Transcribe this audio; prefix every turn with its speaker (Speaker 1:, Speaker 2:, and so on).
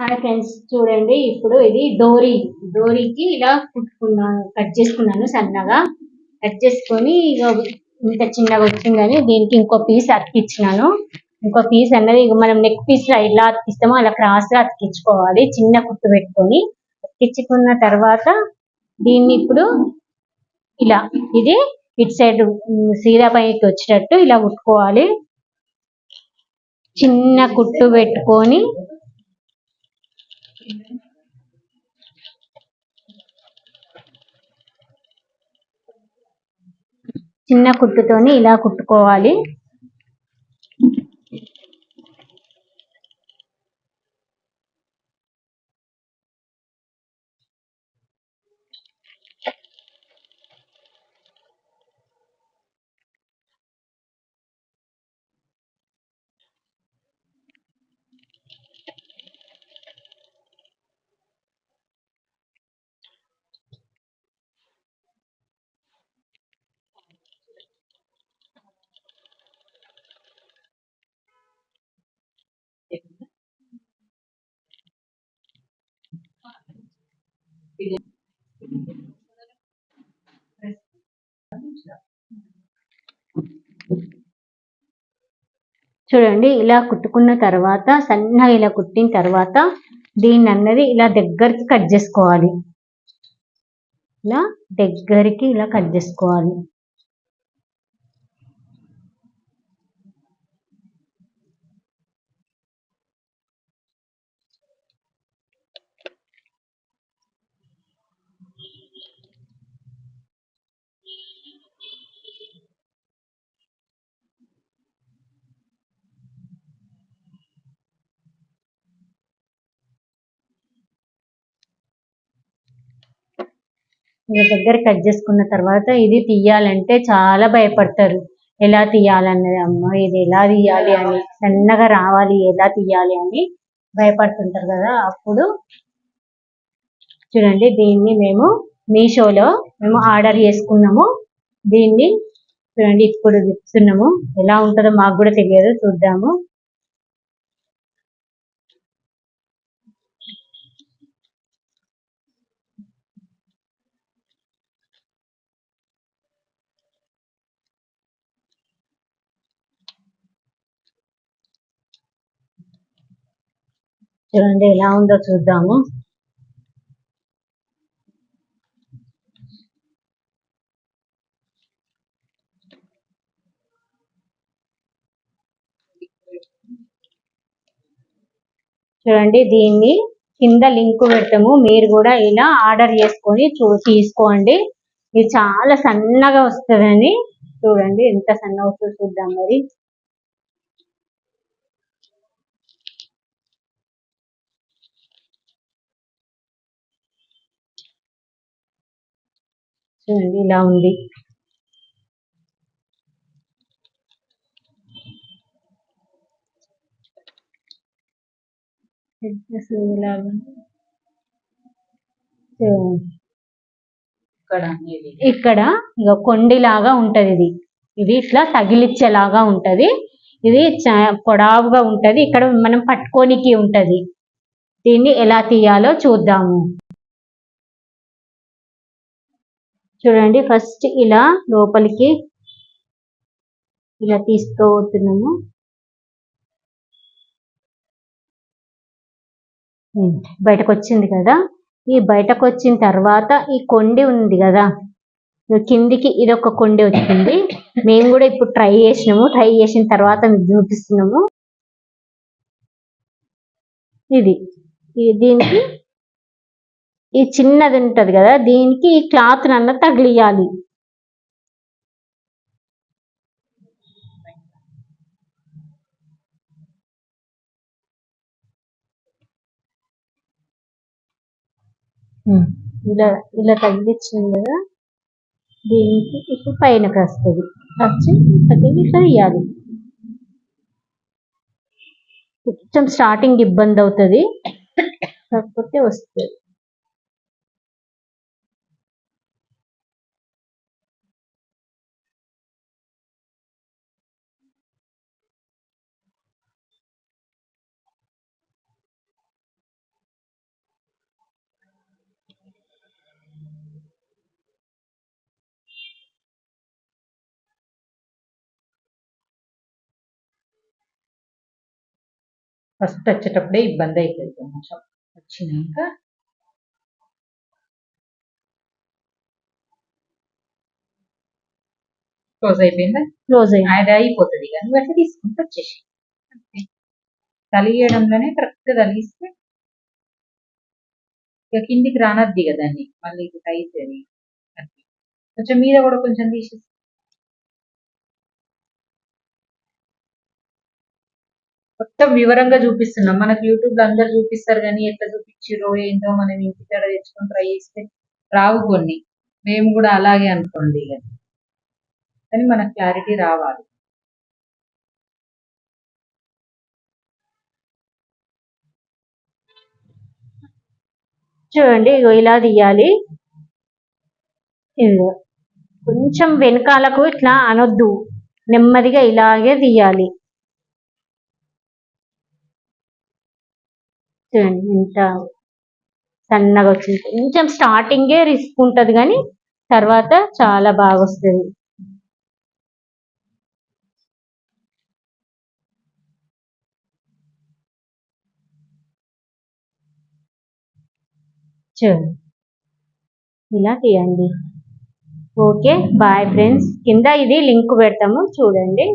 Speaker 1: Hi friends చూడండి ఇప్పుడు ఇది డోరీ. డోరీకి ఇలా కుట్టుకున్నాను కట్ చేసుకున్నాను సన్నగా. కట్ చేసుకొని ఇక ఇంత చిన్నగా వచ్చిందని దీనికి ఇంకో పీస్ అతికిచ్చినాను. ఇంకో పీస్ అన్నది ఇక మనం నెక్ పీస్ ఎలా అతికిస్తామో అలా క్రాస్ అతికించుకోవాలి చిన్న కుట్టు పెట్టుకొని. అతికించుకున్న తర్వాత దీన్ని ఇప్పుడు ఇలా ఇది ఇటు సైడ్ సీదా పైకి వచ్చేటట్టు ఇలా కుట్టుకోవాలి. చిన్న కుట్టు పెట్టుకొని చిన్న కుట్టుతోని ఇలా కుట్టుకోవాలి. చూడండి ఇలా కుట్టుకున్న తర్వాత సన్నగా ఇలా కుట్టిన తర్వాత దీన్ని అన్నది ఇలా దగ్గరికి కట్ చేసుకోవాలి. ఇలా దగ్గరికి ఇలా కట్ చేసుకోవాలి. ఇక దగ్గర కట్ చేసుకున్న తర్వాత ఇది తీయాలంటే చాలా భయపడతారు. ఎలా తీయాలన్నది అమ్మ ఇది ఎలా తీయాలి అని సన్నగా రావాలి ఎలా తీయాలి అని భయపడుతుంటారు కదా. అప్పుడు చూడండి దీన్ని మేము మీషోలో మేము ఆర్డర్ చేసుకున్నాము. దీన్ని చూడండి ఇప్పుడు చెప్తున్నాము ఎలా ఉంటుందో మాకు కూడా తెలియదు చూద్దాము. చూడండి ఎలా ఉందో చూద్దాము. చూడండి దీన్ని కింద లింక్ పెట్టము. మీరు కూడా ఇలా ఆర్డర్ చేసుకొని చూ తీసుకోండి. ఇది చాలా సన్నగా వస్తుందని. చూడండి ఎంత సన్నగా వస్తుందో చూద్దాం మరి. చూడండి ఇలా ఉంది. ఇక్కడ ఇక కొండిలాగా ఉంటది ఇది. ఇది ఇట్లా తగిలిచ్చేలాగా ఉంటది. ఇది పొడావుగా ఉంటది. ఇక్కడ మనం పట్టుకోనికి ఉంటది. దీన్ని ఎలా తీయాలో చూద్దాము. చూడండి ఫస్ట్ ఇలా లోపలికి ఇలా తీసుకోబోతున్నాము. బయటకు వచ్చింది కదా. ఈ బయటకు వచ్చిన తర్వాత ఈ కొండి ఉంది కదా. కిందికి ఇది ఒక కొండి వచ్చింది. మేము కూడా ఇప్పుడు ట్రై చేసినాము. ట్రై చేసిన తర్వాత మీకు చూపిస్తున్నాము. ఇది దీనికి ఈ చిన్నది ఉంటది కదా దీనికి ఈ క్లాత్ నన్న తగిలియాలి. ఇలా ఇలా తగిలించింది కదా దీనికి ఇప్పుడు పైనకి వస్తుంది వచ్చి ఇట్లా తీయాలి కొంచెం స్టార్టింగ్ ఇబ్బంది అవుతుంది కాకపోతే వస్తుంది.
Speaker 2: ఫస్ట్ వచ్చేటప్పుడే ఇబ్బంది అవుతుంది కొంచెం. వచ్చినాక క్లోజ్ అయిపోయిందా?
Speaker 1: క్లోజ్ అయింది.
Speaker 2: అది అయిపోతుంది ఇక. నువ్వు అట్లా తీసుకుంటూ వచ్చేసి. అంతే. తలిగేయడంలోనే కరెక్ట్ తలిగిస్తే ఇక కిందికి రానద్ది కదా దాన్ని మళ్ళీ ఇది అట్లా. కొంచెం మీద కూడా కొంచెం తీసేసి మొత్తం వివరంగా చూపిస్తున్నాం. మనకు యూట్యూబ్లో అందరు చూపిస్తారు కానీ ఎట్లా చూపించిరో ఏందో మనం ఇంటి దగ్గర తెచ్చుకొని ట్రై చేస్తే రావు కొన్ని. మేము కూడా అలాగే అనుకోండి కానీ మనకు క్లారిటీ రావాలి.
Speaker 1: చూడండి ఇగో ఇలా తీయాలి. ఇదిగో. కొంచెం వెనకాలకు ఇట్లా అనొద్దు. నెమ్మదిగా ఇలాగే తీయాలి. చూడండి ఇంత సన్నగా వచ్చింది. కొంచెం స్టార్టింగే రిస్క్ ఉంటుంది కానీ తర్వాత చాలా బాగా వస్తుంది. చూడండి ఇలా తీయండి. ఓకే బాయ్ ఫ్రెండ్స్ కింద ఇది లింక్ పెడతాము చూడండి.